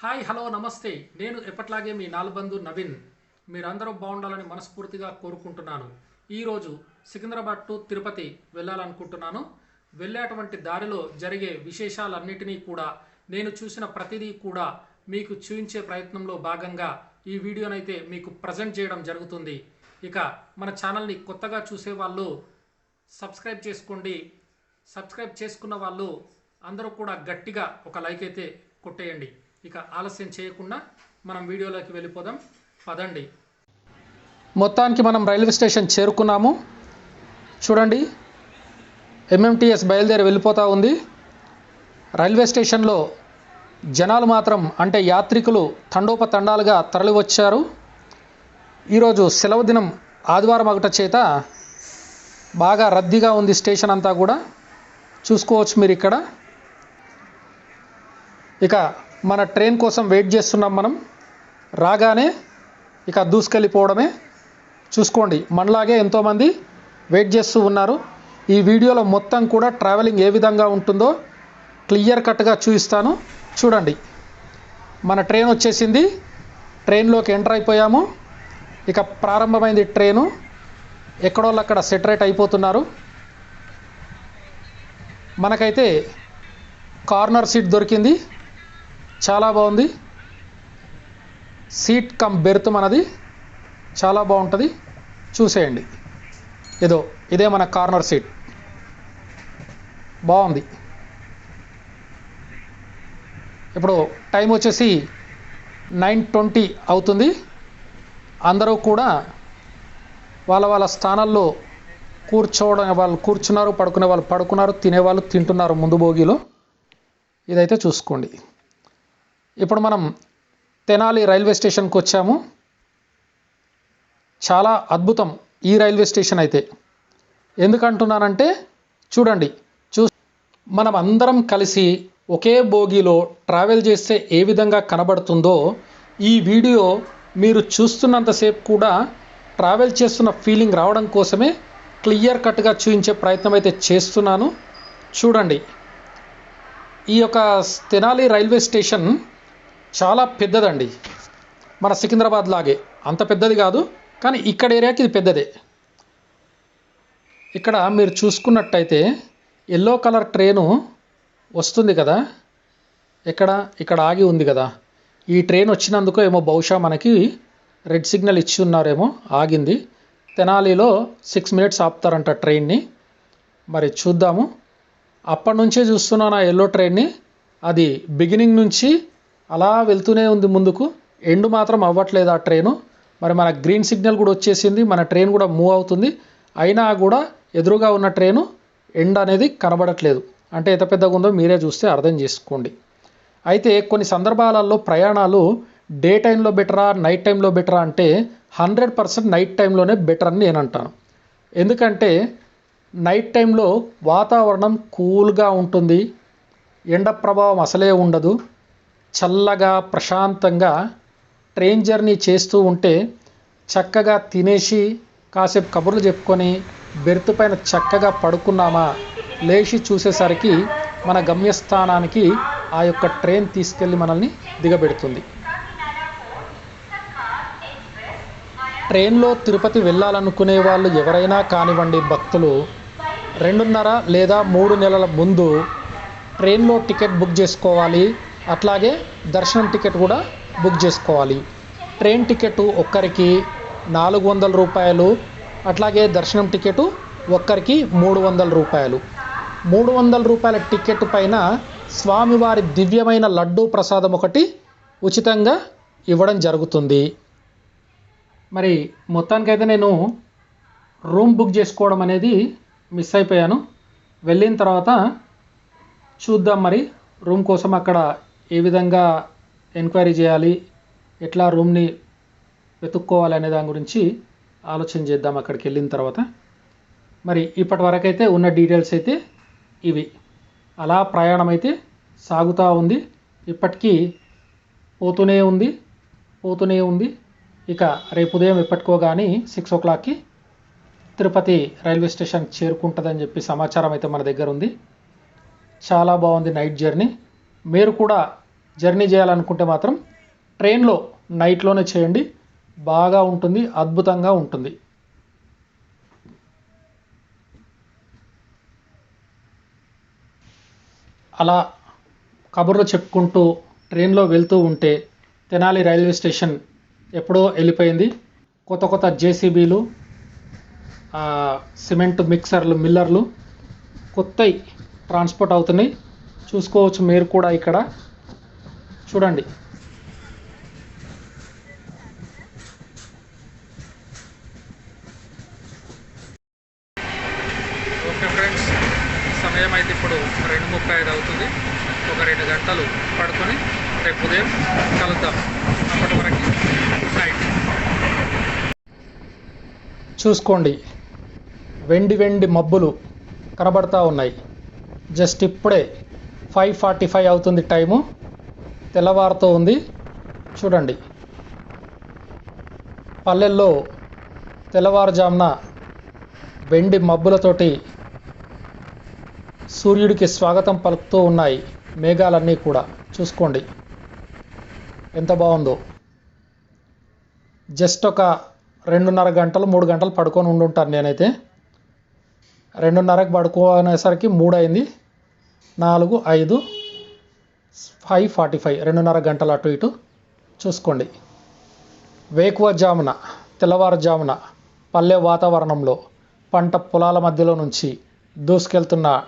Hi hello నమస్తే. నేను ఎప్పట్లాగే మీ నాలుబంధు నవీన్. మీరందరూ బాగుండాలని మనస్ఫూర్తిగా కోరుకుంటున్నాను. ఈరోజు సికింద్రాబాద్ టు తిరుపతి వెళ్ళాలనుకుంటున్నాను. వెళ్ళేటువంటి దారిలో జరిగే విశేషాలన్నిటినీ కూడా నేను చూసిన ప్రతిదీ కూడా మీకు చూపించే ప్రయత్నంలో భాగంగా ఈ వీడియోనైతే మీకు ప్రజెంట్ చేయడం జరుగుతుంది. ఇక మన ఛానల్ని కొత్తగా చూసే వాళ్ళు సబ్స్క్రైబ్ చేసుకోండి. సబ్స్క్రైబ్ చేసుకున్న వాళ్ళు అందరూ కూడా గట్టిగా ఒక లైక్ అయితే కొట్టేయండి. ఇక ఆలస్యం చేయకుండా మనం వీడియోలోకి వెళ్ళిపోదాం. పదండి. మొత్తానికి మనం రైల్వే స్టేషన్ చేరుకున్నాము. చూడండి ఎంఎంటీఎస్ బయలుదేరి వెళ్ళిపోతూ ఉంది. రైల్వే స్టేషన్లో జనాలు మాత్రం అంటే యాత్రికులు తండోపతండాలుగా తరలివచ్చారు. ఈరోజు సెలవు దినం ఆదివారం ఒకట చేత బాగా రద్దీగా ఉంది స్టేషన్ అంతా కూడా. చూసుకోవచ్చు మీరు ఇక్కడ ఇక మన ట్రైన్ కోసం వెయిట్ చేస్తున్నాం మనం. రాగానే ఇక దూసుకెళ్ళిపోవడమే. చూసుకోండి మనలాగే ఎంతోమంది వెయిట్ చేస్తూ ఉన్నారు. ఈ వీడియోలో మొత్తం కూడా ట్రావెలింగ్ ఏ విధంగా ఉంటుందో క్లియర్ కట్గా చూపిస్తాను. చూడండి మన ట్రైన్ వచ్చేసింది. ట్రైన్లోకి ఎంటర్ అయిపోయాము. ఇక ప్రారంభమైంది ట్రైను. ఎక్కడోళ్ళు అక్కడ సెటరేట్ అయిపోతున్నారు. మనకైతే కార్నర్ సీట్ దొరికింది. చాలా బాగుంది. సీట్ కమ్ బెర్త్ మనది. చాలా బాగుంటుంది. చూసేయండి. ఏదో ఇదే మన కార్నర్ సీట్. బాగుంది. ఇప్పుడు టైం వచ్చేసి నైన్ ట్వంటీ అవుతుంది. అందరూ కూడా వాళ్ళ వాళ్ళ స్థానాల్లో కూర్చోవడం వాళ్ళు కూర్చున్నారు పడుకునే వాళ్ళు పడుకున్నారు తినేవాళ్ళు తింటున్నారు ముందు భోగిలో. ఇదైతే చూసుకోండి. ఇప్పుడు మనం తెనాలి రైల్వే స్టేషన్కి వచ్చాము. చాలా అద్భుతం ఈ రైల్వే స్టేషన్ అయితే. ఎందుకంటున్నానంటే చూడండి చూ మనం అందరం కలిసి ఒకే బోగిలో ట్రావెల్ చేస్తే ఏ విధంగా కనబడుతుందో ఈ వీడియో మీరు చూస్తున్నంతసేపు కూడా ట్రావెల్ చేస్తున్న ఫీలింగ్ రావడం కోసమే క్లియర్ కట్గా చూపించే ప్రయత్నం అయితే చేస్తున్నాను. చూడండి ఈ యొక్క తెనాలి రైల్వే స్టేషన్ చాలా పెద్దదండి. మన సికింద్రాబాద్ లాగే. అంత పెద్దది కాదు కానీ ఇక్కడ ఏరియాకి ఇది పెద్దదే. ఇక్కడ మీరు చూసుకున్నట్టయితే ఎల్లో కలర్ ట్రైను వస్తుంది కదా. ఎక్కడ? ఇక్కడ ఆగి ఉంది కదా. ఈ ట్రైన్ వచ్చినందుకు ఏమో బహుశా మనకి రెడ్ సిగ్నల్ ఇచ్చి ఉన్నారేమో ఆగింది. తెనాలిలో సిక్స్ మినిట్స్ ఆపుతారంట ట్రైన్ని. మరి చూద్దాము. అప్పటి నుంచే చూస్తున్నాను ఆ ఎల్లో ట్రైన్ని. అది బిగినింగ్ నుంచి అలా వెళ్తూనే ఉంది ముందుకు. ఎండ్ మాత్రం అవ్వట్లేదు ఆ ట్రైను. మరి మన గ్రీన్ సిగ్నల్ కూడా వచ్చేసింది. మన ట్రైన్ కూడా మూవ్ అవుతుంది. అయినా కూడా ఎదురుగా ఉన్న ట్రైను ఎండ్ అనేది కనబడట్లేదు. అంటే ఎంత పెద్దగా ఉందో మీరే చూస్తే అర్థం చేసుకోండి. అయితే కొన్ని సందర్భాలలో ప్రయాణాలు డే టైంలో బెటరా నైట్ టైంలో బెటరా అంటే హండ్రెడ్ పర్సెంట్ నైట్ టైంలోనే బెటర్ అని నేను అంటాను. ఎందుకంటే నైట్ టైంలో వాతావరణం కూల్గా ఉంటుంది. ఎండ ప్రభావం అసలే ఉండదు. చల్లగా ప్రశాంతంగా ట్రైన్ జర్నీ చేస్తూ ఉంటే చక్కగా తినేసి కాసేపు కబుర్లు చెప్పుకొని బెర్త్ పైన చక్కగా పడుకున్నామా? లేచి చూసేసరికి మన గమ్యస్థానానికి ఆ యొక్క ట్రైన్ తీసుకెళ్ళి మనల్ని దిగబెడుతుంది. ట్రైన్లో తిరుపతి వెళ్ళాలనుకునే వాళ్ళు ఎవరైనా కానివ్వండి భక్తులు రెండున్నర లేదా మూడు నెలల ముందు ట్రైన్లో టికెట్ బుక్ చేసుకోవాలి. అట్లాగే దర్శనం టికెట్ కూడా బుక్ చేసుకోవాలి. ట్రైన్ టికెట్ ఒక్కరికి నాలుగు వందల రూపాయలు అట్లాగే దర్శనం టికెట్ ఒక్కరికి మూడు వందల రూపాయలు. మూడు వందల రూపాయల టికెట్ పైన స్వామివారి దివ్యమైన లడ్డూ ప్రసాదం ఒకటి ఉచితంగా ఇవ్వడం జరుగుతుంది. మరి మొత్తానికైతే నేను రూమ్ బుక్ చేసుకోవడం అనేది మిస్ అయిపోయాను. వెళ్ళిన తర్వాత చూద్దాం మరి రూమ్ కోసం అక్కడ ఏ విధంగా ఎంక్వైరీ చేయాలి ఎట్లా రూమ్ని వెతుక్కోవాలి అనే దాని గురించి ఆలోచన చేద్దాం అక్కడికి వెళ్ళిన తర్వాత. మరి ఇప్పటి వరకైతే ఉన్న డీటెయిల్స్ అయితే ఇవి. అలా ప్రయాణం అయితే సాగుతూ ఉంది. ఇప్పటికీ పోతూనే ఉంది పోతూనే ఉంది. ఇక రేపు ఉదయం ఎప్పటికోగాని సిక్స్ ఓ క్లాక్కి తిరుపతి రైల్వే స్టేషన్ చేరుకుంటుందని చెప్పి సమాచారం అయితే మన దగ్గర ఉంది. చాలా బాగుంది నైట్ జర్నీ. మీరు కూడా జర్నీ చేయాలనుకుంటే మాత్రం ట్రైన్లో నైట్లోనే చేయండి. బాగా ఉంటుంది అద్భుతంగా ఉంటుంది. అలా కబుర్లు చెప్పుకుంటూ ట్రైన్లో వెళ్తూ ఉంటే తెనాలి రైల్వే స్టేషన్ ఎప్పుడో వెళ్ళిపోయింది. కొత్త కొత్త జేసీబీలు సిమెంట్ మిక్సర్లు మిల్లర్లు కొత్తవి ట్రాన్స్పోర్ట్ అవుతున్నాయి. చూసుకోవచ్చు మీరు కూడా ఇక్కడ. చూడండి. ఓకే ఫ్రెండ్స్ సమయం అయితే ఇప్పుడు రెండు ముప్పై ఐదు అవుతుంది. ఒక రెండు గంటలు పడుకొని రేపు ఉదయం కలుద్దాం. అప్పటి వరకు నైట్. చూసుకోండి. వెండి వెండి మబ్బులు కనబడతా ఉన్నాయి. జస్ట్ ఇప్పుడే ఫైవ్ ఫార్టీ ఫైవ్ అవుతుంది టైము. తెల్లవారుతో ఉంది. చూడండి. పల్లెల్లో తెల్లవారుజామున వెండి మబ్బులతోటి సూర్యుడికి స్వాగతం పలుకుతూ ఉన్నాయి మేఘాలన్నీ కూడా. చూసుకోండి. ఎంత బాగుందో. జస్ట్ ఒక రెండున్నర గంటలు మూడు గంటలు పడుకొని ఉండుంటాను నేనైతే. రెండున్నరకు పడుకోనేసరికి మూడు అయింది నాలుగు ఐదు ఫైవ్ ఫార్టీ ఫైవ్ రెండున్నర గంటలు అటు ఇటు చూసుకోండి. వేకువజామున తెల్లవారుజామున పల్లె వాతావరణంలో పంట పొలాల మధ్యలో నుంచి దూసుకెళ్తున్న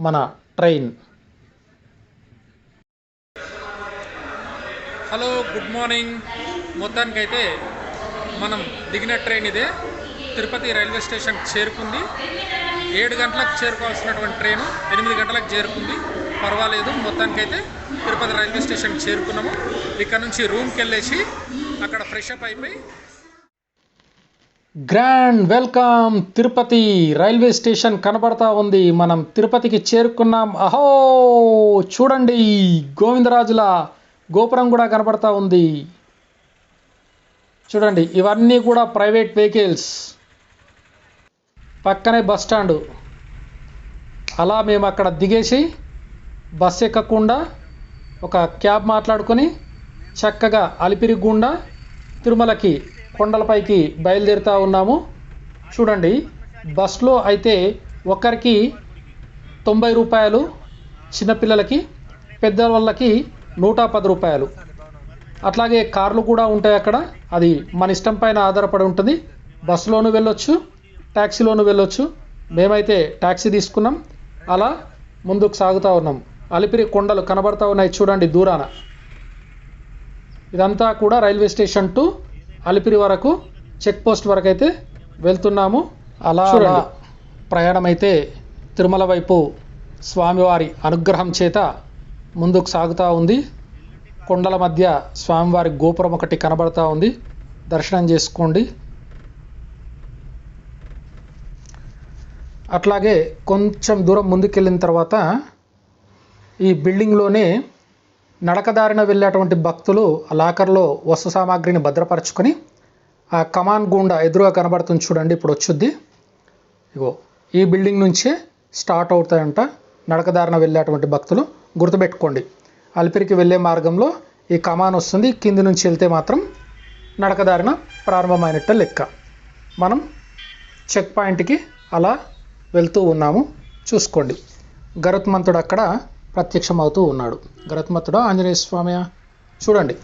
మన ట్రైన్. Hello good morning. మొత్తానికైతే మనం దిగిన ట్రైన్ ఇదే. తిరుపతి రైల్వే స్టేషన్ చేరుకుంది. ఏడు గంటలకు చేరుకోవాల్సినటువంటి ట్రైను ఎనిమిది గంటలకు చేరుకుంది. పర్వాలేదు మొత్తానికైతే తిరుపతి రైల్వే స్టేషన్ చేరుకున్నాము. ఇక్కడ నుంచి రూమ్కి వెళ్ళేసి అక్కడ ఫ్రెష్ అప్ అయిపోయి grand welcome Tirupati railway station కనబడతా ఉంది. మనం తిరుపతికి చేరుకున్నాం. అహో! చూడండి గోవిందరాజుల గోపురం కూడా కనబడతా ఉంది. చూడండి ఇవన్నీ కూడా ప్రైవేట్ వెహికల్స్. పక్కనే బస్ స్టాండు. అలా మేము అక్కడ దిగేసి బస్ ఎక్కకుండా ఒక క్యాబ్ మాట్లాడుకొని చక్కగా అలిపిరి గుండా తిరుమలకి కొండలపైకి బయలుదేరుతూ ఉన్నాము. చూడండి బస్లో అయితే ఒకరికి తొంభై రూపాయలు చిన్నపిల్లలకి పెద్దవాళ్ళకి నూట పది రూపాయలు. అట్లాగే కార్లు కూడా ఉంటాయి అక్కడ. అది మన ఇష్టం పైన ఆధారపడి ఉంటుంది. బస్సులోనూ వెళ్ళొచ్చు. ట్యాక్సీలోను వెళ్ళొచ్చు. మేమైతే ట్యాక్సీ తీసుకున్నాం. అలా ముందుకు సాగుతూ ఉన్నాం. అలిపిరి కొండలు కనబడతా ఉన్నాయి చూడండి దూరాన. ఇదంతా కూడా రైల్వే స్టేషన్ టు అలిపిరి వరకు చెక్ పోస్ట్ వరకు అయితే వెళ్తున్నాము. అలా అలా ప్రయాణం అయితే తిరుమల వైపు స్వామివారి అనుగ్రహం చేత ముందుకు సాగుతూ ఉంది. కొండల మధ్య స్వామివారి గోపురం ఒకటి కనబడతా ఉంది. దర్శనం చేసుకోండి. అట్లాగే కొంచెం దూరం ముందుకెళ్ళిన తర్వాత ఈ బిల్డింగ్లోనే నడకదారిన వెళ్ళేటువంటి భక్తులు లాకర్లో వస్తు సామాగ్రిని భద్రపరచుకొని ఆ కమాన్ గుండా ఎదురుగా కనబడుతుంది చూడండి ఇప్పుడు వచ్చుద్ది. ఇగో ఈ బిల్డింగ్ నుంచే స్టార్ట్ అవుతాయంట నడకదారిన వెళ్ళేటువంటి భక్తులు. గుర్తుపెట్టుకోండి అలిపిరికి వెళ్ళే మార్గంలో ఈ కమాన్ వస్తుంది. కింది నుంచి వెళ్తే మాత్రం నడకదారిన ప్రారంభమైనట్టు లెక్క. మనం చెక్ పాయింట్కి అలా వెళ్తూ ఉన్నాము. చూసుకోండి. గరుత్మంతుడు అక్కడ ప్రత్యక్షమవుతూ ఉన్నాడు. గరుత్మంతుడు ఆంజనేయ స్వామి చూడండి.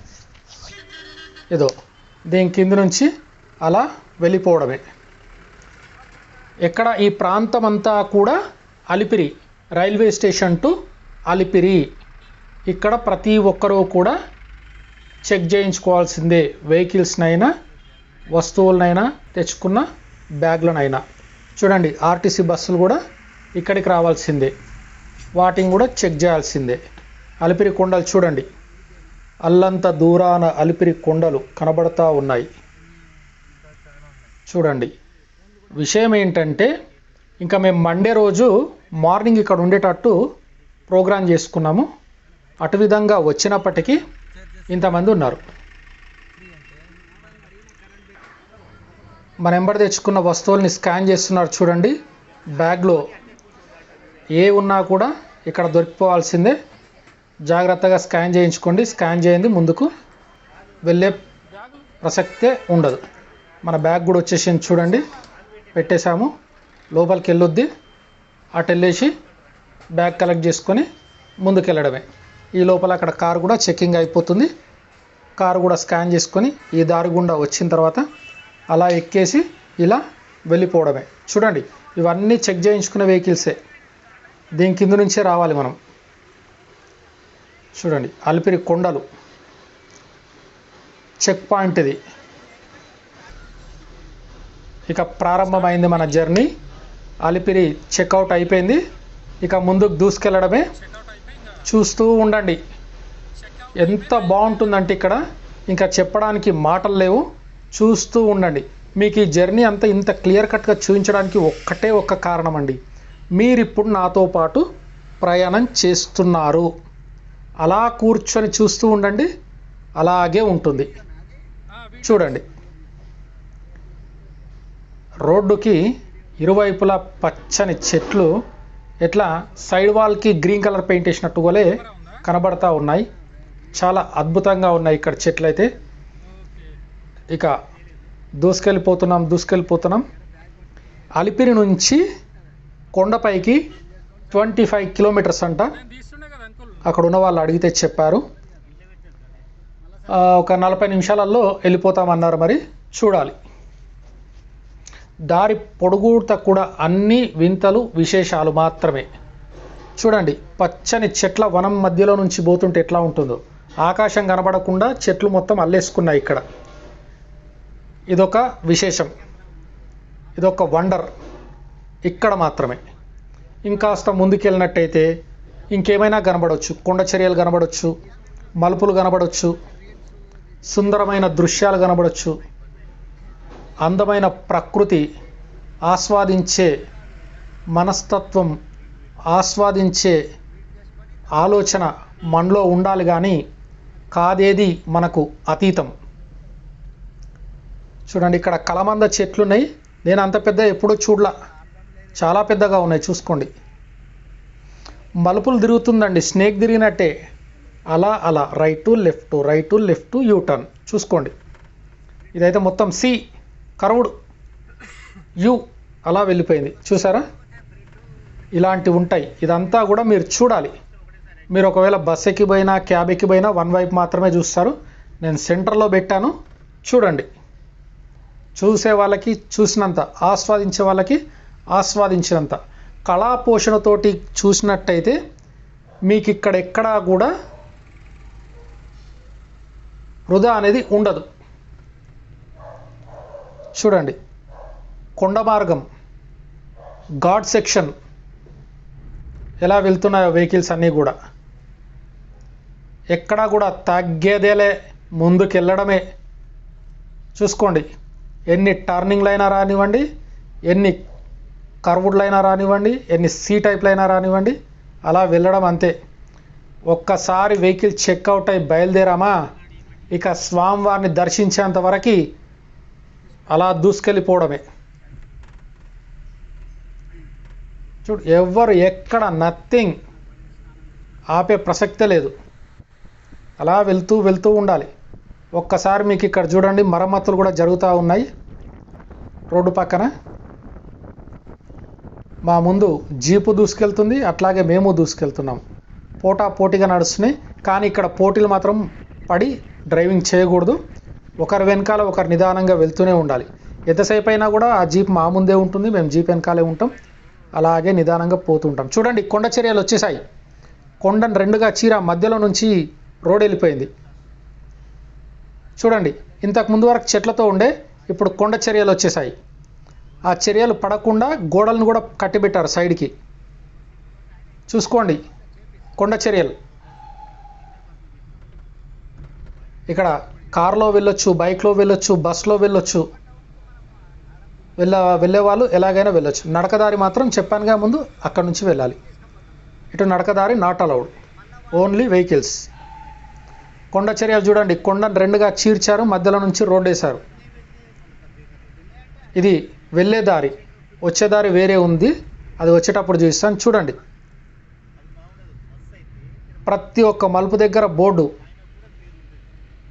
ఏదో దీని కింద నుంచి అలా వెళ్ళిపోవడమే. ఎక్కడ ఈ ప్రాంతం అంతా కూడా Alipiri railway station to Alipiri. ఇక్కడ ప్రతి ఒక్కరూ కూడా చెక్ చేయించుకోవాల్సిందే. వెహికల్స్నైనా వస్తువులనైనా తెచ్చుకున్న బ్యాగ్లనైనా. చూడండి ఆర్టీసీ బస్సులు కూడా ఇక్కడికి రావాల్సిందే. వాటిని కూడా చెక్ చేయాల్సిందే. అలిపిరి కొండలు చూడండి. అల్లంత దూరాన అలిపిరి కొండలు కనబడతా ఉన్నాయి. చూడండి. విషయం ఏంటంటే ఇంకా మేము మండే రోజు మార్నింగ్ ఇక్కడ ఉండేటట్టు ప్రోగ్రాం చేసుకున్నాము. అటు విధంగా వచ్చినప్పటికీ ఇంతమంది ఉన్నారు. మన ఎంబడి తెచ్చుకున్న వస్తువుల్ని స్కాన్ చేస్తున్నారు చూడండి. బ్యాగ్లో ఏ ఉన్నా కూడా ఇక్కడ దొరికిపోవాల్సిందే. జాగ్రత్తగా స్కాన్ చేయించుకోండి. స్కాన్ చేయండి ముందుకు వెళ్ళే ప్రసక్తే ఉండదు. మన బ్యాగ్ కూడా వచ్చేసింది చూడండి. పెట్టేశాము. లోపలికి వెళ్ళొద్ది. అటు వెళ్ళేసి బ్యాగ్ కలెక్ట్ చేసుకొని ముందుకు వెళ్ళడమే. ఈ లోపల అక్కడ కారు కూడా చెక్కింగ్ అయిపోతుంది. కారు కూడా స్కాన్ చేసుకొని ఈ దారి గుండా వచ్చిన తర్వాత అలా ఎక్కేసి ఇలా వెళ్ళిపోవడమే. చూడండి ఇవన్నీ చెక్ చేయించుకునే వెహికల్సే. దీని కింద నుంచే రావాలి మనం. చూడండి అలిపిరి కొండలు. చెక్ పాయింట్ ఇది. ఇక ప్రారంభమైంది మన జర్నీ. అలిపిరి చెక్అవుట్ అయిపోయింది. ఇక ముందుకు దూసుకెళ్ళడమే చూస్తూ ఉండండి. ఎంత బాగుంటుందంటే ఇక్కడ. ఇంకా చెప్పడానికి మాటలు లేవు. చూస్తూ ఉండండి. మీకు ఈ జర్నీ అంతా ఇంత క్లియర్ కట్గా చూపించడానికి ఒక్కటే ఒక్క కారణం అండి మీరు ఇప్పుడు నాతో పాటు ప్రయాణం చేస్తున్నారు. అలా కూర్చొని చూస్తూ ఉండండి. అలాగే ఉంటుంది. చూడండి. రోడ్డుకి ఇరువైపులా పచ్చని చెట్లు ఎట్లా సైడ్ వాల్కి గ్రీన్ కలర్ పెయింట్ వేసినట్టు వలె కనబడతా ఉన్నాయి. చాలా అద్భుతంగా ఉన్నాయి ఇక్కడ చెట్లు అయితే ఇక దూసుకెళ్ళిపోతున్నాం దూసుకెళ్ళిపోతున్నాం. అలిపిరి నుంచి కొండపైకి ట్వంటీ ఫైవ్ కిలోమీటర్స్ అంట. అక్కడ ఉన్న వాళ్ళు అడిగితే చెప్పారు. ఒక నలభై నిమిషాలలో వెళ్ళిపోతామన్నారు మరి. చూడాలి. దారి పొడుగుడత కూడా అన్ని వింతలు విశేషాలు మాత్రమే. చూడండి పచ్చని చెట్ల వనం మధ్యలో నుంచి పోతుంటే ఎట్లా ఉంటుందో. ఆకాశం కనబడకుండా చెట్లు మొత్తం అల్లేసుకున్నాయి ఇక్కడ. ఇదొక విశేషం. ఇదొక వండర్. ఇక్కడ మాత్రమే. ఇంకాస్త ముందుకెళ్ళినట్టయితే ఇంకేమైనా కనబడవచ్చు కొండ చర్యలు కనబడవచ్చు మలుపులు కనబడవచ్చు సుందరమైన దృశ్యాలు కనబడవచ్చు అందమైన ప్రకృతి ఆస్వాదించే మనస్తత్వం ఆస్వాదించే ఆలోచన మనలో ఉండాలి కానీ కాదేది మనకు అతీతం. చూడండి ఇక్కడ కలమంద చెట్లు ఉన్నాయి నేను అంత పెద్ద ఎప్పుడూ చూడలా. చాలా పెద్దగా ఉన్నాయి చూసుకోండి. మలుపులు తిరుగుతుందండి స్నేక్ తిరిగినట్టే. అలా అలా right left right left U turn చూసుకోండి. ఇదైతే మొత్తం సి కరవుడు. యు అలా వెళ్ళిపోయింది. చూసారా? ఇలాంటివి ఉంటాయి. ఇదంతా కూడా మీరు చూడాలి. మీరు ఒకవేళ బస్ ఎక్కిపోయినా క్యాబ్ ఎక్కిపోయినా వన్ వైపు మాత్రమే చూస్తారు. నేను సెంటర్లో పెట్టాను. చూడండి. చూసే వాళ్ళకి చూసినంత ఆస్వాదించే వాళ్ళకి ఆస్వాదించినంత. కళా పోషణతోటి చూసినట్టయితే మీకు ఇక్కడ ఎక్కడా కూడా వృధా అనేది ఉండదు. చూడండి కొండ మార్గం ఘాట్ సెక్షన్ ఎలా వెళ్తున్నాయో వెహికల్స్ అన్నీ కూడా. ఎక్కడా కూడా తగ్గేదేలే ముందుకెళ్ళడమే. చూసుకోండి ఎన్ని టర్నింగ్లైనా రానివ్వండి ఎన్ని కర్వుడ్లైనా రానివ్వండి ఎన్ని సీ టైప్లైనా రానివ్వండి అలా వెళ్ళడం అంతే. ఒక్కసారి వెహికల్ చెక్అవుట్ అయి బయలుదేరామా ఇక స్వామివారిని దర్శించేంత వరకు అలా దూసుకెళ్ళిపోవడమే. చూడు ఎవ్వరు ఎక్కడ నథింగ్ ఆపే ప్రసక్తే లేదు. అలా వెళ్తూ వెళ్తూ ఉండాలి. ఒక్కసారి మీకు ఇక్కడ చూడండి మరమ్మతులు కూడా జరుగుతూ ఉన్నాయి. రోడ్డు పక్కన. మా ముందు జీపు దూసుకెళ్తుంది అట్లాగే మేము దూసుకెళ్తున్నాం. పోటా పోటీగా నడుస్తున్నాయి కానీ ఇక్కడ పోటీలు మాత్రం పడి డ్రైవింగ్ చేయకూడదు. ఒకరి వెనకాల ఒకరు నిదానంగా వెళ్తూనే ఉండాలి. ఎంతసేపు అయినా కూడా ఆ జీప్ మా ముందే ఉంటుంది మేము జీప్ వెనకాలే ఉంటాం. అలాగే నిదానంగా పోతుంటాం చూడండి కొండ చర్యలు వచ్చేసాయి కొండను రెండుగా చీర మధ్యలో నుంచి రోడ్ వెళ్ళిపోయింది. చూడండి ఇంతకు ముందు వరకు చెట్లతో ఉండే ఇప్పుడు కొండ చర్యలు వచ్చేసాయి. ఆ చర్యలు పడకుండా గోడలను కూడా కట్టిపెట్టారు సైడ్కి. చూసుకోండి కొండ చర్యలు. ఇక్కడ కార్లో వెళ్ళొచ్చు బైక్లో వెళ్ళొచ్చు బస్లో వెళ్ళొచ్చు వెళ్ళ వెళ్ళేవాళ్ళు ఎలాగైనా వెళ్ళొచ్చు. నడకదారి మాత్రం చెప్పానుగా ముందు అక్కడ నుంచి వెళ్ళాలి. ఇటు నడకదారి నాట్ అలౌడ్ ఓన్లీ వెహికల్స్ కొండ చర్యలు చూడండి. కొండను రెండుగా చీర్చారు మధ్యలో నుంచి రోడ్ వేశారు ఇది వెళ్ళే దారి. వచ్చే దారి వేరే ఉంది. అది వచ్చేటప్పుడు చూస్తాను చూడండి. ప్రతి ఒక్క మలుపు దగ్గర board.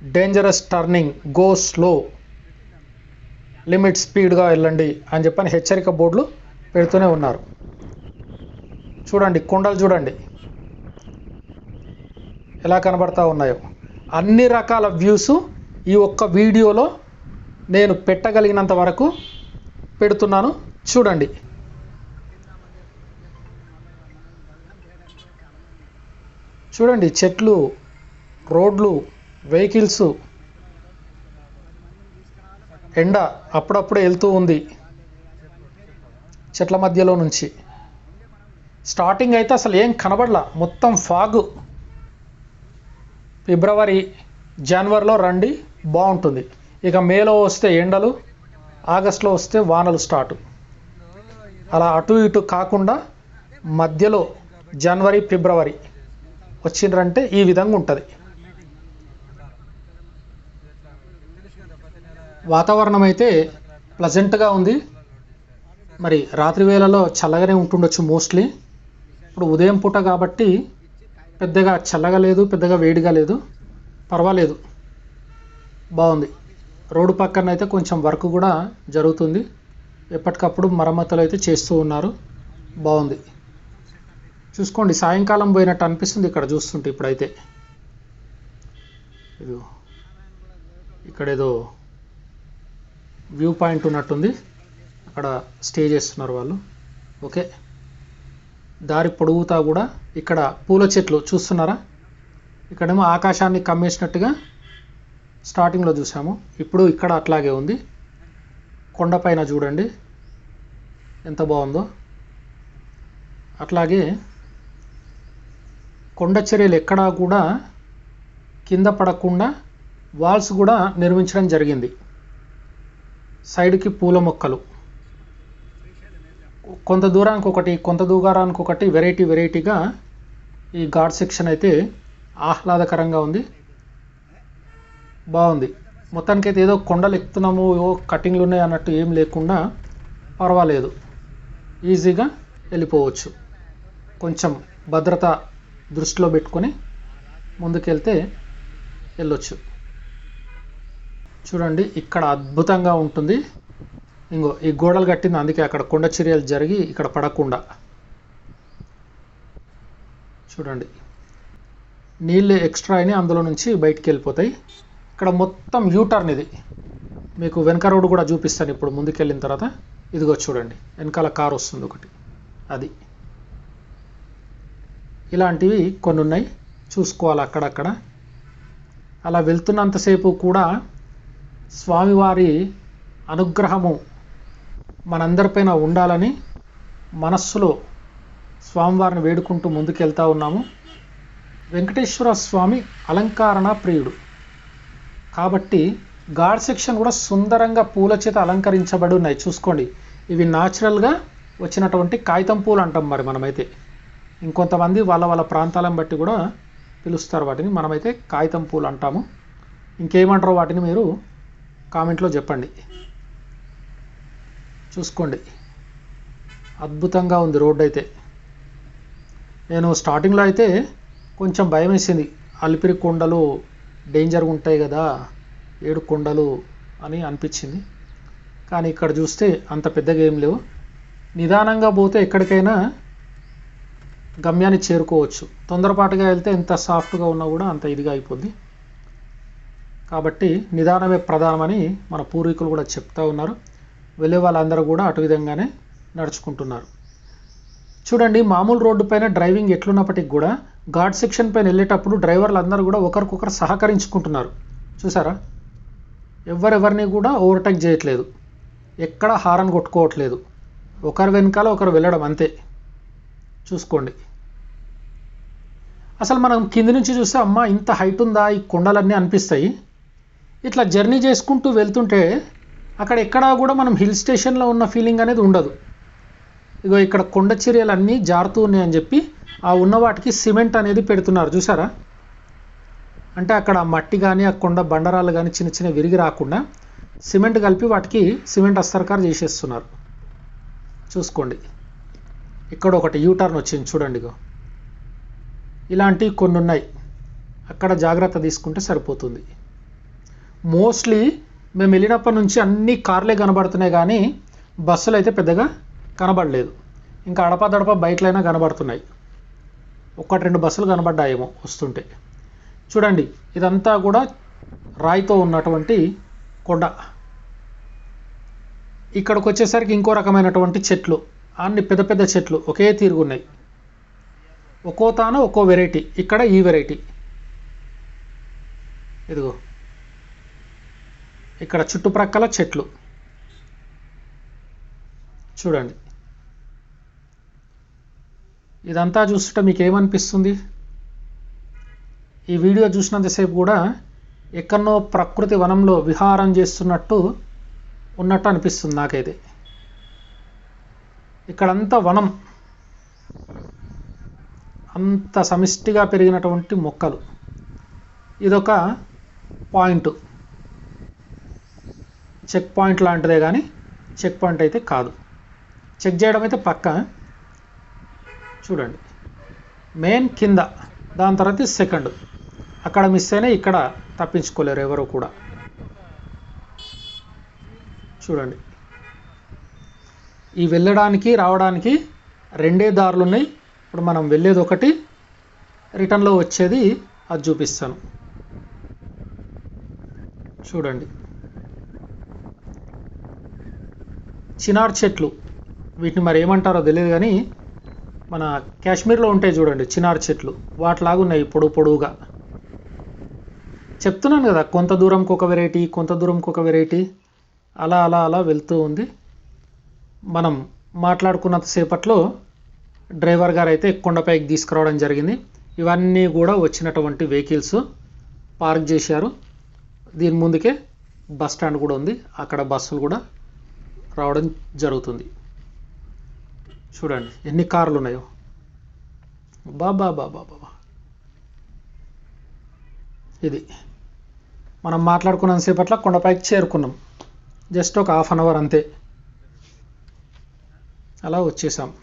Dangerous turning go slow limit స్పీడ్గా వెళ్ళండి అని చెప్పని హెచ్చరిక బోర్డులు పెడుతూనే ఉన్నారు. చూడండి. కొండలు చూడండి. ఎలా కనబడతా ఉన్నాయో. అన్ని రకాల వ్యూస్ ఈ ఒక్క వీడియోలో నేను పెట్టగలిగినంత వరకు పెడుతున్నాను. చూడండి. చూడండి చెట్లు రోడ్లు వెహికల్స్ ఎండ అప్పుడప్పుడే వెళ్తూ ఉంది. చెట్ల మధ్యలో నుంచి. స్టార్టింగ్ అయితే అసలు ఏం కనబడలా. మొత్తం ఫాగ్. ఫిబ్రవరి జనవరిలో రండి బాగుంటుంది. ఇక మేలో వస్తే ఎండలు ఆగస్టులో వస్తే వానలు స్టార్ట్ అలా అటు ఇటు కాకుండా మధ్యలో జనవరి ఫిబ్రవరి వచ్చిండ్రంటే ఈ విధంగా ఉంటుంది. వాతావరణం అయితే ప్లజెంట్గా ఉంది. మరి రాత్రి వేళలో చల్లగానే ఉంటుండొచ్చు మోస్ట్లీ ఇప్పుడు ఉదయం పూట కాబట్టి పెద్దగా చల్లగా లేదు పెద్దగా వేడిగా లేదు. పర్వాలేదు. బాగుంది. రోడ్డు పక్కన అయితే కొంచెం వర్క్ కూడా జరుగుతుంది. ఎప్పటికప్పుడు మరమ్మతులు అయితే చేస్తూ ఉన్నారు. బాగుంది. చూసుకోండి సాయంకాలం పోయినట్టు అనిపిస్తుంది ఇక్కడ చూస్తుంటే ఇప్పుడైతే. ఇది ఇక్కడ ఏదో వ్యూ పాయింట్ ఉన్నట్టుంది. అక్కడ స్టే చేస్తున్నారు వాళ్ళు. ఓకే. దారి పొడుగుతా కూడా ఇక్కడ పూల చెట్లు చూస్తున్నారా? ఇక్కడేమో ఆకాశాన్ని కమ్మేసినట్టుగా స్టార్టింగ్లో చూసాము. ఇప్పుడు ఇక్కడ అట్లాగే ఉంది. కొండపైన చూడండి. ఎంత బాగుందో. అట్లాగే కొండ చర్యలు ఎక్కడా కూడా కింద పడకుండా వాల్స్ కూడా నిర్మించడం జరిగింది. సైడ్కి పూల మొక్కలు. కొంత దూరానికి ఒకటి కొంత దూరానికి ఒకటి వెరైటీ వెరైటీగా ఈ ఘాట్ సెక్షన్ అయితే ఆహ్లాదకరంగా ఉంది. బాగుంది. మొత్తానికైతే ఏదో కొండలు ఎక్కుతున్నాము ఏవో కటింగ్లు ఉన్నాయి అన్నట్టు ఏం లేకుండా పర్వాలేదు. ఈజీగా వెళ్ళిపోవచ్చు. కొంచెం భద్రత దృష్టిలో పెట్టుకొని ముందుకెళ్తే వెళ్ళొచ్చు. చూడండి ఇక్కడ అద్భుతంగా ఉంటుంది. ఇంకో ఈ గోడలు కట్టింది అందుకే అక్కడ కొండ చర్యలు జరిగి ఇక్కడ పడకుండా. చూడండి. నీళ్ళు ఎక్స్ట్రా అయినాయి అందులో నుంచి బయటికి వెళ్ళిపోతాయి. ఇక్కడ మొత్తం యూటర్న్ ఇది. మీకు వెనక రోడ్డు కూడా చూపిస్తాను ఇప్పుడు ముందుకెళ్ళిన తర్వాత. ఇదిగో చూడండి వెనకాల కారు వస్తుంది ఒకటి. అది. ఇలాంటివి కొన్ని ఉన్నాయి. చూసుకోవాలి అక్కడక్కడ. అలా వెళ్తున్నంతసేపు కూడా స్వామివారి అనుగ్రహము మనందరిపైన ఉండాలని మనస్సులో స్వామివారిని వేడుకుంటూ ముందుకెళ్తా ఉన్నాము. వెంకటేశ్వర స్వామి అలంకరణ ప్రియుడు. కాబట్టి గాడ్ సెక్షన్ కూడా సుందరంగా పూల చేత అలంకరించబడి ఉన్నాయి చూసుకోండి. ఇవి న్యాచురల్గా వచ్చినటువంటి కాగితం పూలు అంటాం మరి మనమైతే. ఇంకొంతమంది వాళ్ళ వాళ్ళ ప్రాంతాలను బట్టి కూడా పిలుస్తారు వాటిని. మనమైతే కాగితం పూలు అంటాము. ఇంకేమంటారో వాటిని మీరు కామెంట్లో చెప్పండి. చూసుకోండి. అద్భుతంగా ఉంది రోడ్డు అయితే. నేను స్టార్టింగ్లో అయితే కొంచెం భయం వేసింది. అలిపిరి కొండలు డేంజర్గా ఉంటాయి కదా ఏడు కొండలు అని అనిపించింది. కానీ ఇక్కడ చూస్తే అంత పెద్దగా ఏం లేవు. నిదానంగా పోతే ఎక్కడికైనా గమ్యాన్ని చేరుకోవచ్చు. తొందరపాటుగా వెళ్తే ఎంత సాఫ్ట్గా ఉన్నా కూడా అంత ఇదిగా అయిపోద్ది. కాబట్టి నిదానమే ప్రధానమని మన పూర్వీకులు కూడా చెప్తా ఉన్నారు. వెళ్ళే వాళ్ళందరూ కూడా అటు విధంగానే నడుచుకుంటున్నారు. చూడండి మామూలు రోడ్డు పైన డ్రైవింగ్ ఎట్లున్నప్పటికి కూడా ఘాట్ సెక్షన్ పైన వెళ్ళేటప్పుడు డ్రైవర్లు అందరూ కూడా ఒకరికొకరు సహకరించుకుంటున్నారు. చూసారా? ఎవరెవరిని కూడా ఓవర్టేక్ చేయట్లేదు. ఎక్కడ హారన్ కొట్టుకోవట్లేదు. ఒకరి వెనకాల ఒకరు వెళ్ళడం అంతే. చూసుకోండి. అసలు మనం కింది నుంచి చూస్తే అమ్మ ఇంత హైట్ ఉందా? ఈ కొండలన్నీ అనిపిస్తాయి. ఇట్లా జర్నీ చేసుకుంటూ వెళ్తుంటే అక్కడ ఎక్కడా కూడా మనం హిల్ స్టేషన్లో ఉన్న ఫీలింగ్ అనేది ఉండదు. ఇగో ఇక్కడ కొండ చర్యలు అన్నీ జారుతూ ఉన్నాయని చెప్పి ఆ ఉన్న వాటికి సిమెంట్ అనేది పెడుతున్నారు. చూసారా? అంటే అక్కడ మట్టి కానీ ఆ కొండ బండరాలు కానీ చిన్న చిన్న విరిగి రాకుండా సిమెంట్ కలిపి వాటికి సిమెంట్ అస్తరకారు చేసేస్తున్నారు. చూసుకోండి. ఇక్కడ ఒకటి యూటర్న్ వచ్చింది చూడండి ఇగో. ఇలాంటివి కొన్ని ఉన్నాయి అక్కడ జాగ్రత్త తీసుకుంటే సరిపోతుంది. మోస్ట్లీ మేము వెళ్ళినప్పటి నుంచి అన్ని కార్లే కనబడుతున్నాయి కానీ బస్సులు అయితే పెద్దగా కనబడలేదు. ఇంకా అడపదడప బైక్లైనా కనబడుతున్నాయి. ఒకటి రెండు బస్సులు కనబడ్డాయేమో వస్తుంటే. చూడండి ఇదంతా కూడా రాయితో ఉన్నటువంటి కొండ. ఇక్కడికి వచ్చేసరికి ఇంకో రకమైనటువంటి చెట్లు. అన్ని పెద్ద పెద్ద చెట్లు. ఒకే తీరుగున్నాయి ఒక్కో తాను ఒక్కో వెరైటీ. ఇక్కడ ఈ వెరైటీ. ఇదిగో. ఇక్కడ చుట్టుప్రక్కల చెట్లు. చూడండి. ఇదంతా చూస్తుంటే మీకు ఏమనిపిస్తుంది? ఈ వీడియో చూసినంతసేపు కూడా ఎక్కడో ప్రకృతి వనంలో విహారం చేస్తున్నట్టు ఉన్నట్టు అనిపిస్తుంది నాకైతే. ఇక్కడంతా వనం. అంత సమిష్టిగా పెరిగినటువంటి మొక్కలు. ఇదొక పాయింట్. చెక్ పాయింట్ లాంటిదే కానీ చెక్ పాయింట్ అయితే కాదు. చెక్ చేయడం అయితే పక్క. చూడండి. మెయిన్ కింద దాని తర్వాత సెకండ్ అక్కడ మిస్ అయినా ఇక్కడ తప్పించుకోలేరు ఎవరు కూడా. చూడండి. ఈ వెళ్ళడానికి రావడానికి రెండే దారులు ఉన్నాయి. ఇప్పుడు మనం వెళ్ళేది ఒకటి రిటర్న్లో వచ్చేది అది చూపిస్తాను. చూడండి. చినార్ చెట్లు. వీటిని మరి ఏమంటారో తెలియదు కానీ మన కాశ్మీర్లో ఉంటాయి చూడండి చినార్ చెట్లు. వాటిలాగా ఉన్నాయి పొడుగు పొడుగుగా చెప్తున్నాను కదా కొంత దూరంకి ఒక వెరైటీ కొంత దూరంకి ఒక వెరైటీ. అలా అలా అలా వెళ్తూ ఉంది. మనం మాట్లాడుకున్నంత సేపట్లో డ్రైవర్ గారు అయితే కొండపైకి తీసుకురావడం జరిగింది. ఇవన్నీ కూడా వచ్చినటువంటి వెహికల్స్ పార్క్ చేశారు. దీని ముందుకే బస్ స్టాండ్ కూడా ఉంది. అక్కడ బస్సులు కూడా రావడం జరుగుతుంది. చూడండి ఎన్ని కార్లు ఉన్నాయో బాబా బాబా బాబా ఇది. మనం మాట్లాడుకున్నంతసేపట్ల కొండపైకి చేరుకున్నాం. జస్ట్ ఒక హాఫ్ అన్ అవర్ అంతే. అలా వచ్చేసాం.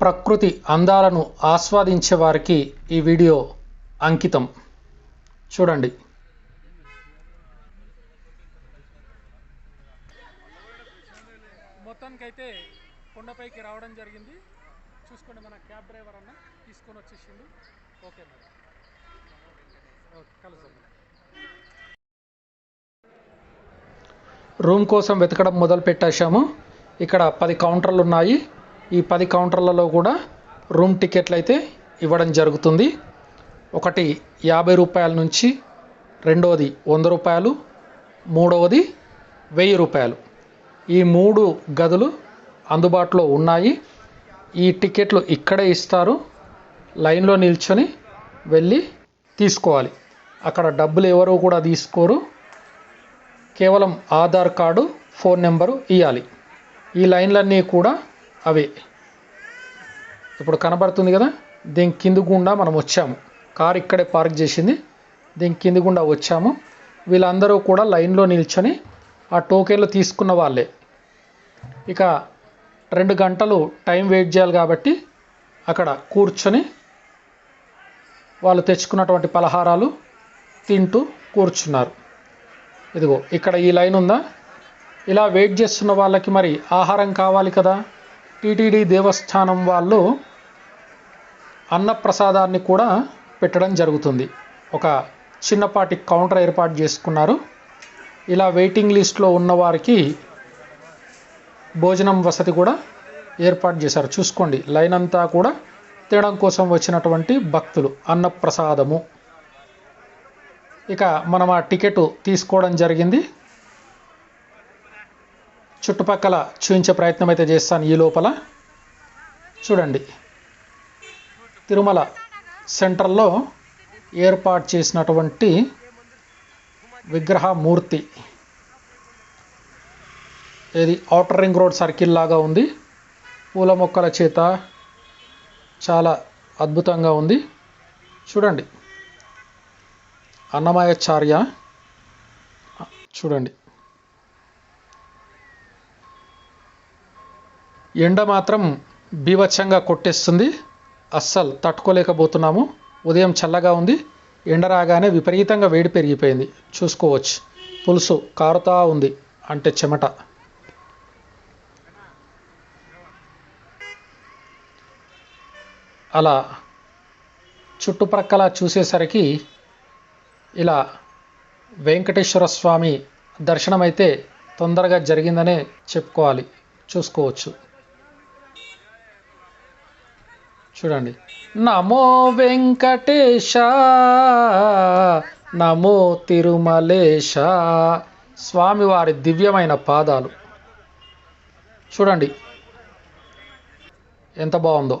ప్రకృతి అందాలను ఆస్వాదించే వారికి ఈ వీడియో అంకితం. చూడండి మొత్తానికి అయితే కొండపైకి రావడం జరిగింది. చూసుకోండి మన క్యాబ్ డ్రైవర్ అన్న తీసుకొని వచ్చేసింది ఓకే మేడం. ఓకే కలుద్దాం. రూమ్ కోసం వెతకడం మొదలు పెట్టేశాము. ఇక్కడ పది కౌంటర్లు ఉన్నాయి. ఈ పది కౌంటర్లలో కూడా రూమ్ టికెట్లు అయితే ఇవ్వడం జరుగుతుంది. ఒకటి యాభై రూపాయల నుంచి రెండవది వంద రూపాయలు మూడవది వెయ్యి రూపాయలు. ఈ మూడు గదులు అందుబాటులో ఉన్నాయి. ఈ టికెట్లు ఇక్కడే ఇస్తారు. లైన్లో నిల్చొని వెళ్ళి తీసుకోవాలి. అక్కడ డబ్బులు ఎవరు కూడా తీసుకోరు. కేవలం ఆధార్ కార్డు ఫోన్ నెంబరు ఇవ్వాలి ఈ లైన్లన్నీ కూడా అవే. ఇప్పుడు కనబడుతుంది కదా? దీని కింది గుండా మనం వచ్చాము. కారు ఇక్కడే పార్క్ చేసింది. దీని కింది గుండా వచ్చాము. వీళ్ళందరూ కూడా లైన్లో నిల్చొని ఆ టోకెన్లు తీసుకున్న వాళ్ళే. ఇక రెండు గంటలు టైం వెయిట్ చేయాలి కాబట్టి అక్కడ కూర్చొని వాళ్ళు తెచ్చుకున్నటువంటి పలహారాలు తింటూ కూర్చున్నారు. ఇదిగో ఇక్కడ ఈ లైన్ ఉందా? ఇలా వెయిట్ చేస్తున్న వాళ్ళకి మరి ఆహారం కావాలి కదా? టీటీడీ దేవస్థానం వాళ్ళు అన్నప్రసాదాన్ని కూడా పెట్టడం జరుగుతుంది. ఒక చిన్నపాటి కౌంటర్ ఏర్పాటు చేసుకున్నారు. ఇలా వెయిటింగ్ లిస్ట్లో ఉన్నవారికి భోజనం వసతి కూడా ఏర్పాటు చేశారు. చూసుకోండి లైన్ అంతా కూడా తినడం కోసం వచ్చినటువంటి భక్తులు అన్నప్రసాదము. ఇక మనం ఆ టికెట్ తీసుకోవడం జరిగింది. చుట్టుపక్కల చూపించే ప్రయత్నం అయితే చేస్తాను ఈ లోపల. చూడండి తిరుమల సెంటర్లో ఏర్పాటు చేసినటువంటి విగ్రహమూర్తి ఇది ఔటర్ రింగ్ రోడ్ సర్కిల్ లాగా ఉంది. పూల మొక్కల చేత చాలా అద్భుతంగా ఉంది. చూడండి. అన్నమయాచార్య. చూడండి. ఎండ మాత్రం బీభత్సంగా కొట్టేస్తుంది. అస్సలు తట్టుకోలేకపోతున్నాము. ఉదయం చల్లగా ఉంది. ఎండ రాగానే విపరీతంగా వేడి పెరిగిపోయింది. చూసుకోవచ్చు. పులుసు కారుతా ఉంది. అంటే చెమట. అలా చుట్టుప్రక్కల చూసేసరికి ఇలా వెంకటేశ్వర స్వామి దర్శనం అయితే తొందరగా జరిగిందనే చెప్పుకోవాలి చూసుకోవచ్చు. చూడండి. నమో వెంకటేశ నమో తిరుమలేశ స్వామివారి దివ్యమైన పాదాలు. చూడండి. ఎంత బాగుందో.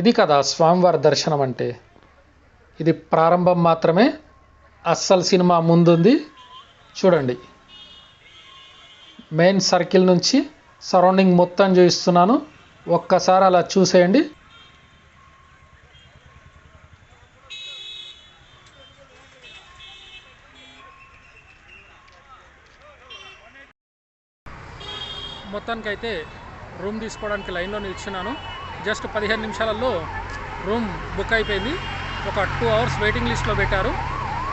ఇది కదా స్వామివారి దర్శనం అంటే. ఇది ప్రారంభం మాత్రమే అస్సలు సినిమా ముందుంది. చూడండి. మెయిన్ సర్కిల్ నుంచి సరౌండింగ్ మొత్తం చూపిస్తున్నాను. ఒక్కసారి అలా చూసేయండి. మొత్తానికైతే రూమ్ తీసుకోవడానికి లైన్లో నిల్చున్నాను. జస్ట్ పదిహేను నిమిషాలలో రూమ్ బుక్ అయిపోయింది. ఒక టూ అవర్స్ వెయిటింగ్ లిస్ట్లో పెట్టారు.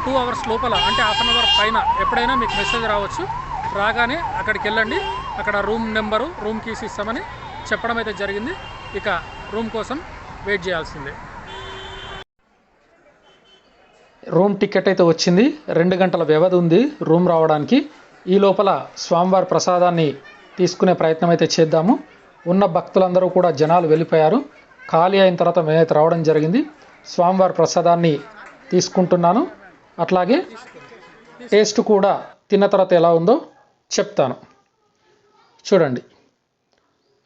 టూ అవర్స్ లోపల అంటే హాఫ్ అన్ అవర్ పైన ఎప్పుడైనా మీకు మెసేజ్ రావచ్చు. రాగానే అక్కడికి వెళ్ళండి. అక్కడ రూమ్ నెంబరు రూమ్ కీస్ ఇస్తామని చెప్పడం అయితే జరిగింది. ఇక రూమ్ కోసం వెయిట్ చేయాల్సిందే. రూమ్ టికెట్ అయితే వచ్చింది. రెండు గంటల వ్యవధి ఉంది రూమ్ రావడానికి. ఈ లోపల స్వామివారి ప్రసాదాన్ని తీసుకునే ప్రయత్నం అయితే చేద్దాము. ఉన్న భక్తులందరూ కూడా జనాలు వెళ్ళిపోయారు. ఖాళీ అయిన తర్వాత మేమైతే రావడం జరిగింది. స్వామివారి ప్రసాదాన్ని తీసుకుంటున్నాను. అట్లాగే టేస్ట్ కూడా తిన్న తర్వాత ఎలా ఉందో చెప్తాను. చూడండి.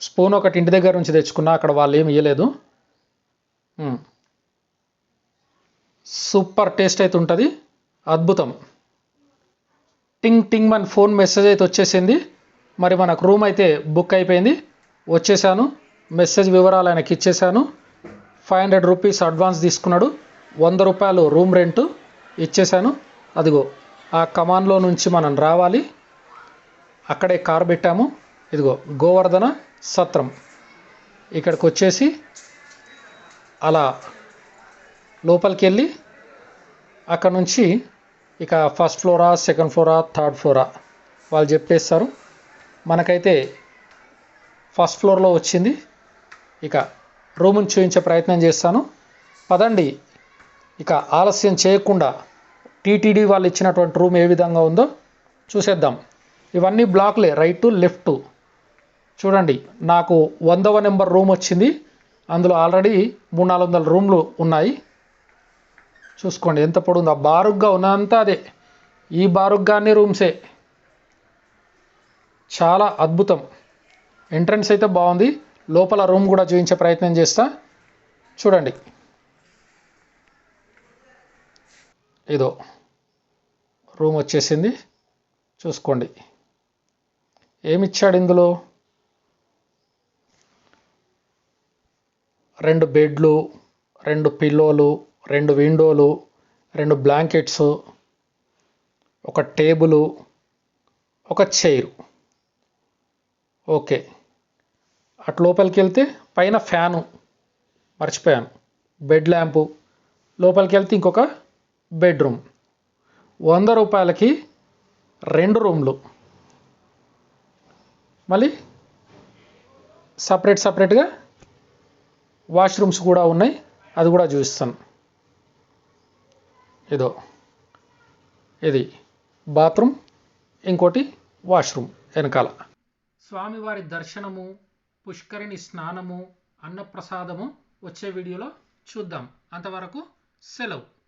స్పూన్ ఒకటి ఇంటి దగ్గర నుంచి తెచ్చుకున్నా అక్కడ వాళ్ళు ఏమి ఇవ్వలేదు సూపర్ టేస్ట్ అయితే ఉంటుంది. అద్భుతం. టింగ్ టింగ్ మన ఫోన్ మెసేజ్ అయితే వచ్చేసింది. మరి మనకు రూమ్ అయితే బుక్ అయిపోయింది. వచ్చేసాను. మెసేజ్ వివరాలు ఆయనకి ఇచ్చేసాను. ఫైవ్ హండ్రెడ్ రూపీస్ అడ్వాన్స్ తీసుకున్నాడు. వంద రూపాయలు రూమ్ రెంట్ ఇచ్చేసాను. అదిగో ఆ కమాన్లో నుంచి మనం రావాలి. అక్కడే కార్ పెట్టాము. ఇదిగో గోవర్ధన సత్రం. ఇక్కడికి వచ్చేసి అలా లోపలికి వెళ్ళి అక్కడ నుంచి ఇక ఫస్ట్ ఫ్లోరా సెకండ్ ఫ్లోరా థర్డ్ ఫ్లోరా వాళ్ళు చెప్పేస్తారు. మనకైతే ఫస్ట్ ఫ్లోర్లో వచ్చింది. ఇక రూమ్ని చూపించే ప్రయత్నం చేస్తాను. పదండి. ఇక ఆలస్యం చేయకుండా టీటీడీ వాళ్ళు ఇచ్చినటువంటి రూమ్ ఏ విధంగా ఉందో చూసేద్దాం. ఇవన్నీ బ్లాక్లే రైట్ లెఫ్ట్. చూడండి నాకు వందవ నెంబర్ రూమ్ వచ్చింది. అందులో ఆల్రెడీ మూడు నాలుగు వందల రూమ్లు ఉన్నాయి. చూసుకోండి ఎంత పొడుందో బారుగ్గా ఉన్నంత అదే. ఈ బారుగ్గానే రూమ్సే. చాలా అద్భుతం. ఎంట్రన్స్ అయితే బాగుంది. లోపల రూమ్ కూడా చూపించే ప్రయత్నం చేస్తా. చూడండి. ఇదో రూమ్ వచ్చేసింది. చూసుకోండి. ఏమిచ్చాడు ఇందులో? రెండు బెడ్లు రెండు పిల్లోలు రెండు విండోలు రెండు బ్లాంకెట్స్ ఒక టేబులు ఒక చైరు. ఓకే. అటు లోపలికి వెళ్తే పైన ఫ్యాను మర్చిపోయాను. Bed lamp. లోపలికి వెళ్తే ఇంకొక బెడ్రూమ్. వంద రూపాయలకి రెండు రూమ్లు. మళ్ళీ సపరేట్ సపరేట్గా వాష్రూమ్స్ కూడా ఉన్నాయి. అది కూడా చూపిస్తాను. ఇదో. ఇది బాత్రూమ్ ఇంకోటి వాష్రూమ్ వెనకాల. స్వామివారి దర్శనము పుష్కరిణి స్నానము అన్నప్రసాదము వచ్చే వీడియోలో చూద్దాం. అంతవరకు సెలవు.